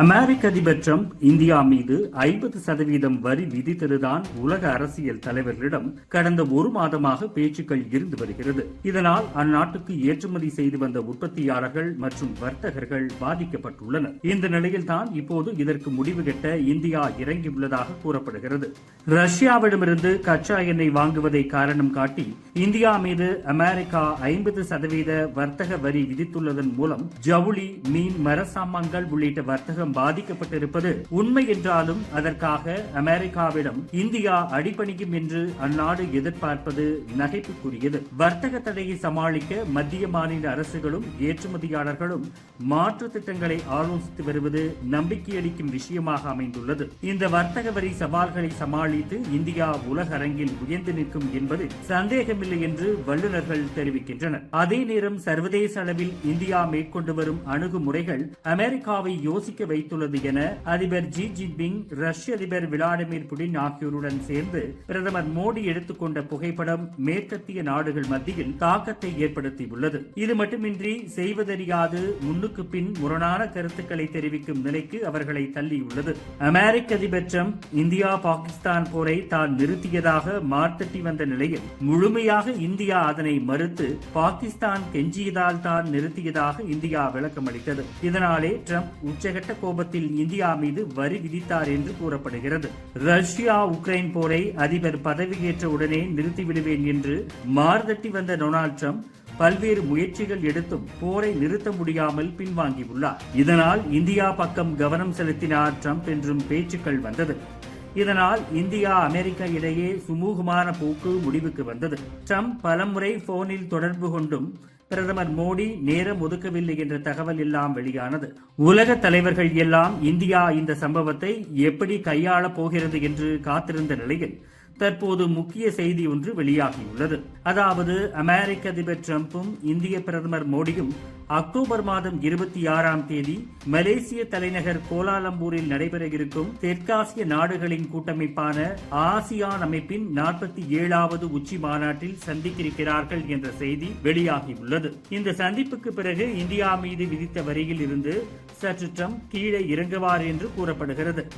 அமெரிக்க அதிபர் Trump India மீது ஐம்பது சதவீதம் வரி விதித்ததுதான் உலக அரசியல் தலைவர்களிடம் கடந்த ஒரு மாதமாக பேச்சுக்கள் இருந்து வருகிறது. இதனால் அந்நாட்டுக்கு ஏற்றுமதி செய்து வந்த உற்பத்தியாளர்கள் மற்றும் வர்த்தகர்கள் பாதிக்கப்பட்டுள்ளனர். இந்த நிலையில்தான் இப்போது இதற்கு முடிவு கட்ட இந்தியா இறங்கியுள்ளதாக கூறப்படுகிறது. ரஷ்யாவிடமிருந்து கச்சா எண்ணெய் வாங்குவதை காரணம் காட்டி இந்தியா மீது அமெரிக்கா ஐம்பது சதவீத வர்த்தக வரி விதித்துள்ளதன் மூலம் ஜவுளி மீன் மரசாமான்கள் உள்ளிட்ட வர்த்தக வர்த்தகம் பாதிக்கப்பட்டிருப்பது உண்மை என்றாலும் அதற்காக அமெரிக்காவிடம் இந்தியா அடிபணிக்கும் என்று அந்நாடு எதிர்பார்ப்பது நகைப்புக்குரியது. வர்த்தக தடையை சமாளிக்க மத்திய மாநில அரசுகளும் ஏற்றுமதியாளர்களும் மாற்று திட்டங்களை ஆலோசித்து வருவது நம்பிக்கையளிக்கும் விஷயமாக அமைந்துள்ளது. இந்த வர்த்தக வரி சவால்களை சமாளித்து இந்தியா உலக அரங்கில் உயர்ந்து நிற்கும் என்பது சந்தேகமில்லை என்று வல்லுநர்கள் தெரிவிக்கின்றனர். அதே நேரம் சர்வதேச அளவில் இந்தியா மேற்கொண்டு வரும் அணுகுமுறைகள் அமெரிக்காவை யோசிக்க வைத்துள்ளது என அதிபர் ஜி ஜின்பிங் ரஷ்ய அதிபர் விளாடிமிர் புடின் ஆகியோருடன் சேர்ந்து பிரதமர் மோடி எடுத்துக்கொண்ட புகைப்படம் மேற்கத்திய நாடுகள் மத்தியில் தாக்கத்தை ஏற்படுத்தியுள்ளது. இது மட்டுமின்றி செய்வதறியாது முன்னுக்கு பின் முரணான கருத்துக்களை தெரிவிக்கும் நிலைக்கு அவர்களை தள்ளியுள்ளது. அமெரிக்க அதிபர் ட்ரம்ப் இந்தியா பாகிஸ்தான் போரை தான் நிறுத்தியதாக மார்த்தட்டி வந்த நிலையில் முழுமையாக இந்தியா அதனை மறுத்து பாகிஸ்தான் கெஞ்சியதால் தான் நிறுத்தியதாக இந்தியா விளக்கமளித்தது. இதனாலே ட்ரம்ப் உச்சகட்ட கோபத்தில் இந்தியா மீது வரி விதித்தார் என்று கூறப்படுகிறது. ரஷ்யா உக்ரைன் போரை அதிபர் பதவியேற்ற உடனே நிறுத்திவிடுவேன் என்று மார்தட்டி வந்த டொனால்ட் ட்ரம்ப் பல்வேறு முயற்சிகள் எடுத்தும் போரை நிறுத்த முடியாமல் பின்வாங்கியுள்ளார். இதனால் இந்தியா பக்கம் கவனம் செலுத்தினார் ட்ரம்ப் என்றும் பேச்சுக்கள் வந்தது. இதனால் இந்தியா அமெரிக்கா இடையே சுமூகமான போக்கு முடிவுக்கு வந்தது. ட்ரம்ப் பலமுறை போனில் தொடர்பு கொண்டும் பிரதமர் மோடி நேரம் ஒதுக்கவில்லை என்ற தகவல் எல்லாம் வெளியானது. உலக தலைவர்கள் எல்லாம் இந்தியா இந்த சம்பவத்தை எப்படி கையாளப் போகிறது என்று காத்திருந்த நிலையில் தற்போது முக்கிய செய்தி ஒன்று வெளியாகியுள்ளது. அதாவது அமெரிக்க அதிபர் டிரம்பும் இந்திய பிரதமர் மோடியும் அக்டோபர் மாதம் இருபத்தி ஆறாம் தேதி மலேசிய தலைநகர் கோலாலம்பூரில் நடைபெற இருக்கும் தெற்காசிய நாடுகளின் கூட்டமைப்பான ஆசியான் அமைப்பின் நாற்பத்தி ஏழாவது உச்சி மாநாட்டில் சந்திக்கிருக்கிறார்கள் என்ற செய்தி வெளியாகியுள்ளது. இந்த சந்திப்புக்கு பிறகு இந்தியா மீது விதித்த வரியில் இருந்து சற்று ட்ரம்ப் கீழே இறங்குவார் என்று கூறப்படுகிறது.